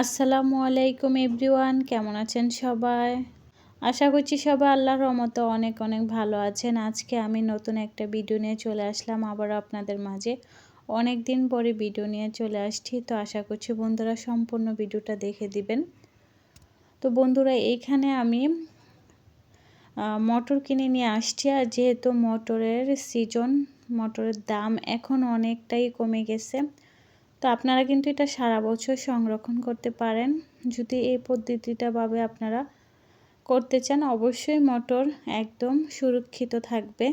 আসসালামু আলাইকুম এভরিওয়ান, কেমন আছেন সবাই? আশা করছি সবাই আল্লাহর রহমতে অনেক অনেক ভালো আছেন। আজকে আমি নতুন একটা ভিডিও নিয়ে চলে আসলাম, আবার আপনাদের মাঝে। অনেক দিন পরে ভিডিও নিয়ে চলে আসছি, তো আশা করছি বন্ধুরা সম্পূর্ণ ভিডিওটা দেখে দিবেন। তো বন্ধুরা, এইখানে আমি মটর কিনে নিয়ে আসছি, আর যেহেতু মটরের সিজন, মটরের দাম এখন অনেকটাই কমে গেছে তো আপনারা কিন্তু এটা সারা বছর সংরক্ষণ করতে পারেন। যদি এই পদ্ধতিটাভাবে আপনারা করতে চান, অবশ্যই মটর একদম সুরক্ষিত থাকবে।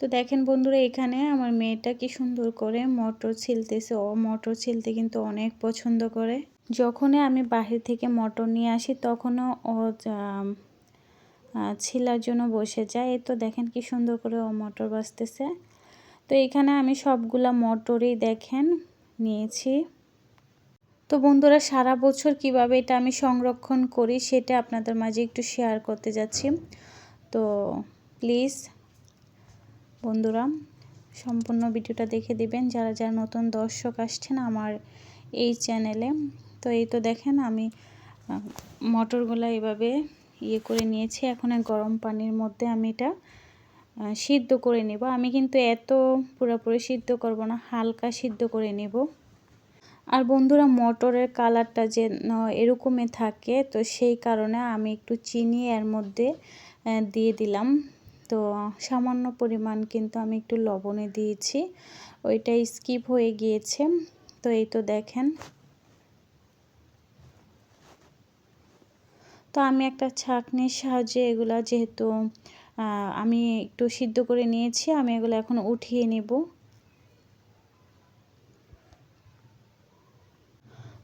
তো দেখেন বন্ধুরা, এখানে আমার মেয়েটা কি সুন্দর করে মটর ছিলতেছে। ও মটর ছিলতে কিন্তু অনেক পছন্দ করে। যখনই আমি বাহির থেকে মটর নিয়ে আসি, তখনও ও ছিলার জন্য বসে যায়। এই তো দেখেন কি সুন্দর করে ও মটর বাঁচতেছে তো এখানে আমি সবগুলা মটরই দেখেন। নিয়েছি। তো বন্ধুরা, সারা বছর কীভাবে এটা আমি সংরক্ষণ করি সেটা আপনাদের মাঝে একটু শেয়ার করতে যাচ্ছি। তো প্লিজ বন্ধুরা, সম্পূর্ণ ভিডিওটা দেখে দিবেন। যারা যারা নতুন দর্শক আসছেন আমার এই চ্যানেলে তো এই তো দেখেন আমি মটরগুলো এভাবে ইয়ে করে নিয়েছি। এখন গরম পানির মধ্যে আমি এটা সিদ্ধ করে নেব। আমি কিন্তু এত পুরোপুরি সিদ্ধ করব না, হালকা সিদ্ধ করে নেব। আর বন্ধুরা, মটরের কালারটা যে এরকমই থাকে, তো সেই কারণে আমি একটু চিনি এর মধ্যে দিয়ে দিলাম। তো সামান্য পরিমাণ কিন্তু আমি একটু লবণে দিয়েছি। ওইটা স্কিপ হয়ে গিয়েছে। তো এই তো দেখেন। তো আমি একটা ছাঁকনির সাহায্যে এগুলা যেহেতু আমি একটু সিদ্ধ করে নিয়েছি, আমি এগুলো এখন উঠিয়ে নেব।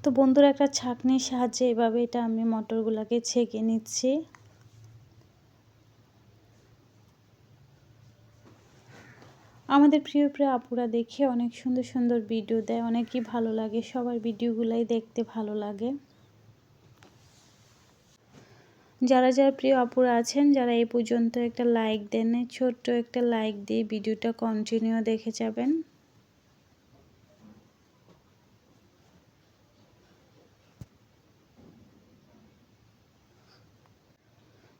তো বন্ধুরা, একটা ছাঁকনির সাহায্যে এভাবে এটা আমি মটরগুলোকে ছেঁকে নিচ্ছি। আমাদের প্রিয় প্রিয় আপুরা দেখে অনেক সুন্দর সুন্দর ভিডিও দেয়, অনেকই ভালো লাগে, সবার ভিডিওগুলাই দেখতে ভালো লাগে। যারা যারা প্রিয় আপুরা আছেন, যারা এই পর্যন্ত একটা লাইক দেন ছোট্ট একটা লাইক দিয়ে ভিডিওটা কন্টিনিউ দেখে যাবেন।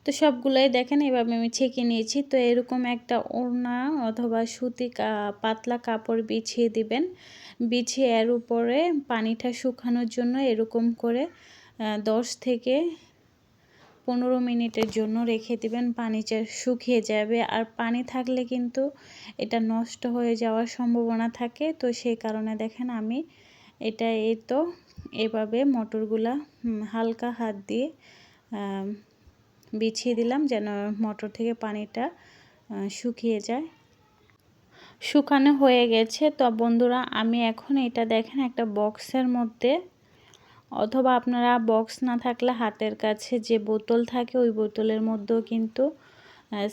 তো সবগুলাই দেখেন, এভাবে আমি ছেঁকে নিয়েছি। তো এরকম একটা ওড়না অথবা সুতি পাতলা কাপড় বিছিয়ে দিবেন। বিছিয়ে এর উপরে পানিটা শুকানোর জন্য এরকম করে দশ থেকে পনেরো মিনিটের জন্য রেখে দিবেন পানিটা শুকিয়ে যাবে। আর পানি থাকলে কিন্তু এটা নষ্ট হয়ে যাওয়ার সম্ভাবনা থাকে। তো সেই কারণে দেখেন আমি এটা এই তো এভাবে মটরগুলা হালকা হাত দিয়ে বিছিয়ে দিলাম যেন মটর থেকে পানিটা শুকিয়ে যায়। শুকানো হয়ে গেছে। তো বন্ধুরা, আমি এখন এটা দেখেন একটা বক্সের মধ্যে অথবা আপনারা বক্স না থাকলে হাতের কাছে যে বোতল থাকে, ওই বোতলের মধ্যেও কিন্তু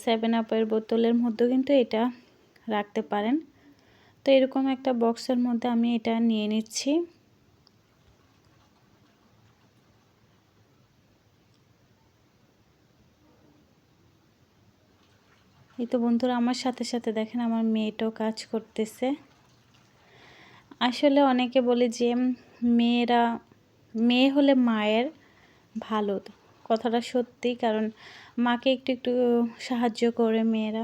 সেভেন আপের বোতলের মধ্যেও কিন্তু এটা রাখতে পারেন। তো এরকম একটা বক্সের মধ্যে আমি এটা নিয়ে নিচ্ছি। এই তো বন্ধুরা, আমার সাথে সাথে দেখেন আমার মেয়েটাও কাজ করতেছে। আসলে অনেকে বলে যে, মেয়েরা মেয়ে হলে মায়ের ভালো কথাটা সত্যি, কারণ মাকে একটু একটু সাহায্য করে মেয়েরা।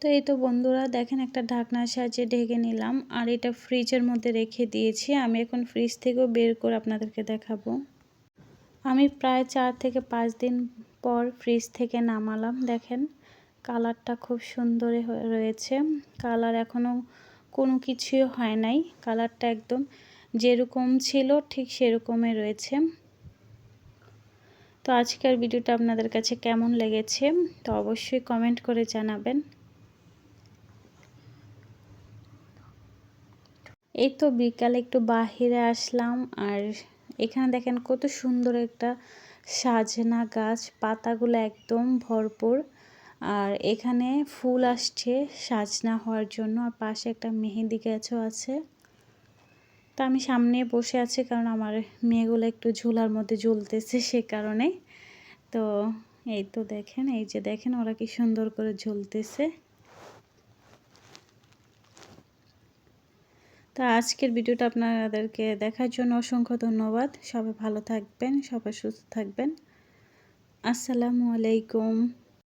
তো এই তো বন্ধুরা, দেখেন একটা ঢাকনার সাহায্যে ঢেকে নিলাম, আর এটা ফ্রিজের মধ্যে রেখে দিয়েছি। আমি এখন ফ্রিজ থেকেও বের করে আপনাদেরকে দেখাবো। আমি প্রায় চার থেকে পাঁচ দিন পর ফ্রিজ থেকে নামালাম, দেখেন। কালারটা খুব সুন্দর রয়েছে। কালার এখনও কোনো কিছুই হয় নাই। কালারটা একদম যেরকম ছিল ঠিক সেরকমই রয়েছে। তো আজকের ভিডিওটা আপনাদের কাছে কেমন লেগেছে? তো অবশ্যই কমেন্ট করে জানাবেন। এই তো বিকালে একটু বাহিরে আসলাম আর এখানে দেখেন কত সুন্দর একটা সাজনা গাছ, পাতাগুলো একদম ভরপুর। আর এখানে ফুল আসছে সাজনা হওয়ার জন্য, আর পাশে একটা মেহেন্দি গাছও আছে। তা আমি সামনে বসে আছি কারণ আমার মেয়েগুলো একটু ঝোলার মধ্যে ঝুলতেছে সে কারণে। তো এই তো দেখেন, এই যে দেখেন ওরা কি সুন্দর করে ঝুলতেছে। তো আজকের ভিডিওটা আপনাদেরকে দেখার জন্য অসংখ্য ধন্যবাদ। সবাই ভালো থাকবেন, সবাই সুস্থ থাকবেন। আসসালামু আলাইকুম।